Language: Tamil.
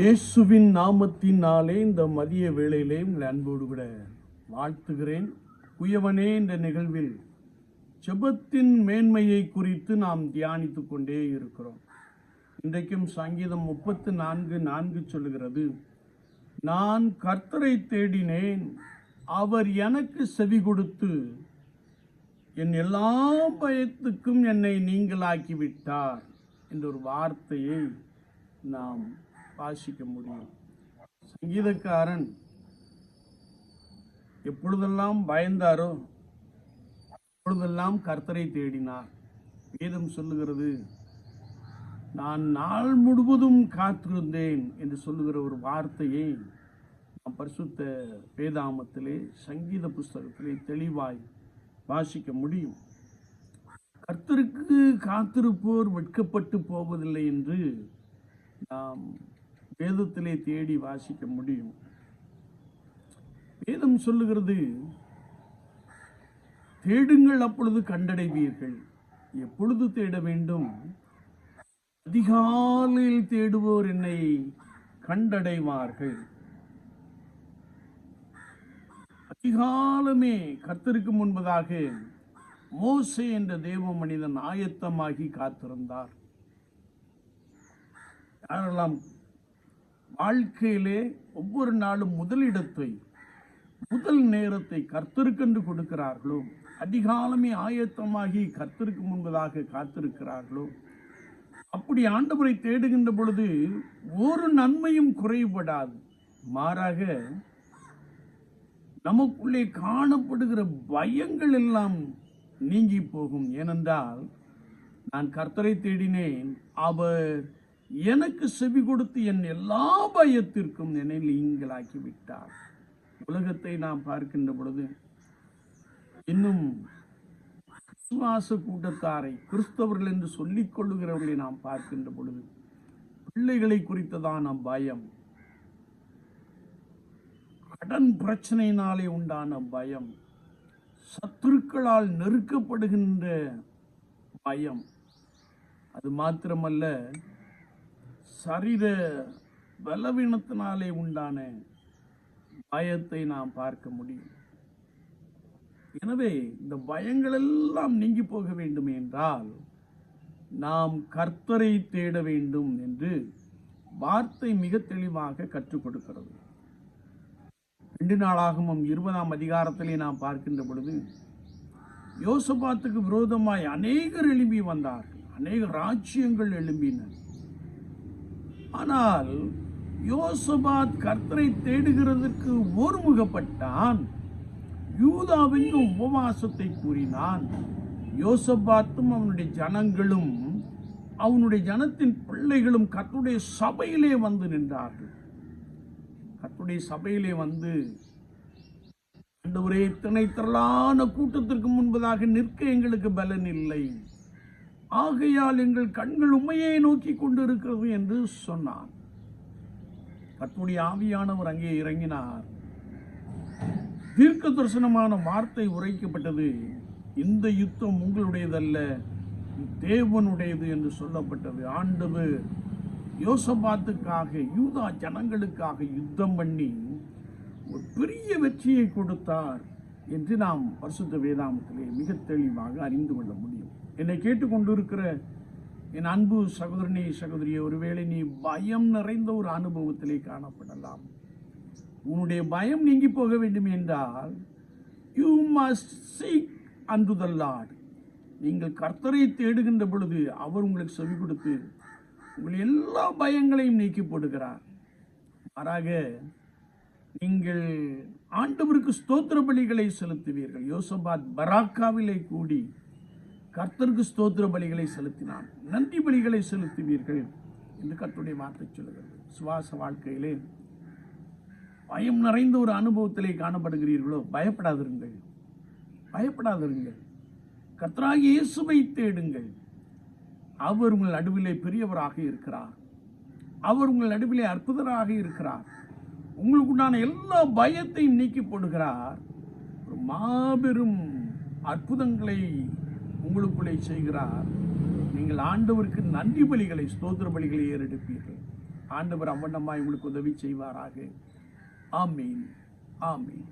இயேசுவின் நாமத்தினாலே இந்த மதிய வேளையிலே உங்களை அன்போடு கூட வாழ்த்துகிறேன். குயவனே என்ற நிகழ்வில் செபத்தின் மேன்மையை குறித்து நாம் தியானித்து கொண்டே இருக்கிறோம். இன்றைக்கும் சங்கீதம் முப்பத்து நான்கு நான்கு சொல்லுகிறது நான் கர்த்தரை தேடினேன் அவர் எனக்கு செவி கொடுத்து என் எல்லா பயத்துக்கும் என்னை நீங்களாக்கிவிட்டார் என்ற ஒரு வார்த்தையை நாம் வாசிக்க முடியும். சங்கீதக்காரன் எப்பொழுதெல்லாம் பயந்தாரோ எப்பொழுதெல்லாம் கர்த்தரை தேடினார். வேதம் சொல்லுகிறது நான் நாள் முழுவதும் காத்திருந்தேன் என்று சொல்லுகிற ஒரு வார்த்தையை நாம் பரிசுத்த வேதாமத்திலே சங்கீத புஸ்தகத்திலே தெளிவாய் வாசிக்க முடியும். கர்த்தருக்கு காத்திருப்போர் வெட்கப்பட்டு போவதில்லை என்று நாம் வேதத்திலே தேடி வாசிக்க முடியும். வேதம் சொல்லுகிறது தேடுங்கள் அப்பொழுது கண்டடைவீர்கள். எப்பொழுது தேட வேண்டும்? அதிகாலையில் தேடுவோர் என்னை கண்டடைவார்கள். அதிகாலமே கர்த்தருக்கு முன்பதாக மோசே என்ற தேவ மனிதன் ஆயத்தமாகி காத்திருந்தார். யாரெல்லாம் வாழ்க்கையிலே ஒவ்வொரு நாளும் முதலிடத்தை முதல் நேரத்தை கர்த்தருக்கென்று கொடுக்கிறார்களோ அதிகாலமே ஆயத்தமாகி கர்த்தருக்கு முன்பதாக காத்திருக்கிறார்களோ அப்படி ஆண்டவரை தேடுகின்ற பொழுது ஒரு நன்மையும் குறைபடாது. மாறாக நமக்குள்ளே காணப்படுகிற பயங்கள் எல்லாம் நீங்கி போகும். ஏனென்றால் நான் கர்த்தரை தேடினேன் அவர் எனக்கு செவி கொடுத்து என் எல்லா பயத்திற்கும் நினைவில் நீங்களாக்கி விட்டார் உலகத்தை நாம் பார்க்கின்ற பொழுது இன்னும் விசுவாச கூட்டத்தாரை கிறிஸ்தவர்கள் என்று சொல்லிக் கொள்ளுகிறவர்களை நாம் பார்க்கின்ற பொழுது பிள்ளைகளை குறித்ததான பயம். கடன் பிரச்சனையினாலே உண்டான பயம். சத்துருக்களால் நெருக்கப்படுகின்ற பயம். அது மாத்திரமல்ல சரீர பலவீனத்தினாலே உண்டான பயத்தை நாம் பார்க்க முடியும். எனவே இந்த பயங்கள் எல்லாம் நீங்கி போக வேண்டும் என்றால் நாம் கர்த்தரை தேட வேண்டும் என்று வார்த்தை மிக தெளிவாக கற்றுக் கொடுக்கிறது. ரெண்டு நாளாகமும் இருபதாம் அதிகாரத்திலே நாம் பார்க்கின்ற பொழுது யோசபாத்துக்கு விரோதமாய் அநேகர் எழும்பி வந்தார்கள். அநேக ராஜ்யங்கள் எழும்பின. ஆனால் யோசபாத் கர்த்தரை தேடுகிறதற்கு ஒருமுகப்பட்டான். யூதாவின் உபவாசத்தை கூறினான். யோசபாத்தும் அவனுடைய ஜனங்களும் அவனுடைய ஜனத்தின் பிள்ளைகளும் கத்துடைய சபையிலே வந்து நின்றார்கள். கத்துடைய சபையிலே வந்து ஆண்டவரே இத்தனை திரளான கூட்டத்திற்கு முன்பதாக நிற்க எங்களுக்கு பலன் இல்லை. ஆகையால் எங்கள் கண்கள் உண்மையை நோக்கி கொண்டிருக்கிறது என்று சொன்னான். கத்துடைய ஆவியானவர் அங்கே இறங்கினார். தீர்க்க தரிசனமான வார்த்தை உரைக்கப்பட்டது. இந்த யுத்தம் உங்களுடையதல்ல தேவனுடையது என்று சொல்லப்பட்டது. ஆண்டவர் யோசபாத்துக்காக யூதா ஜனங்களுக்காக யுத்தம் பண்ணி ஒரு பெரிய வெற்றியை கொடுத்தார் என்று நாம் வருஷத்து வேதாமத்திலே மிக தெளிவாக அறிந்து கொள்ள முடியும். என்னை கேட்டுக்கொண்டிருக்கிற என் அன்பு சகோதரனே சகோதரியே ஒருவேளை நீ பயம் நிறைந்த ஒரு அனுபவத்திலே காணப்படலாம். உன்னுடைய பயம் நீங்கி போக வேண்டும் என்றால் யூ மஸ்ட் சீக் அன்று த லார்ட் நீங்கள் கர்த்தரை தேடுகின்ற பொழுது அவர் உங்களுக்கு செவி கொடுத்து உங்கள் எல்லா பயங்களையும் நீக்கி போடுகிறார். மாறாக நீங்கள் ஆண்டவருக்கு ஸ்தோத்திர பலிகளை செலுத்துவீர்கள். யோசபாத் பராக்காவிலே கூடி கர்த்தருக்கு ஸ்தோத்திர பலிகளை செலுத்தினான். நன்றி பலிகளை செலுத்துவீர்கள் என்று கர்த்தருடைய வார்த்தை சொல்லுகிறது. சுவாச வாழ்க்கையிலே பயம் நிறைந்த ஒரு அனுபவத்திலே காணப்படுகிறீர்களோ பயப்படாதிருங்கள். பயப்படாதிருங்கள். கர்த்தராகி இயேசுவை தேடுங்கள். அவர் உங்கள் நடுவிலே பெரியவராக இருக்கிறார். அவர் உங்கள் நடுவிலே அற்புதராக இருக்கிறார். உங்களுக்கு உண்டான எல்லா பயத்தையும் நீக்கி போடுகிறார். ஒரு மாபெரும் அற்புதங்களை உங்களுக்குள்ளே செய்கிறார். நீங்கள் ஆண்டவருக்கு நன்றி பலிகளை ஸ்தோத்திர பலிகளை ஏறெடுப்பீர்கள். ஆண்டவர் அவ்வண்ணமாய் உங்களுக்கு உதவி செய்வாராக. ஆமீன். ஆமீன்.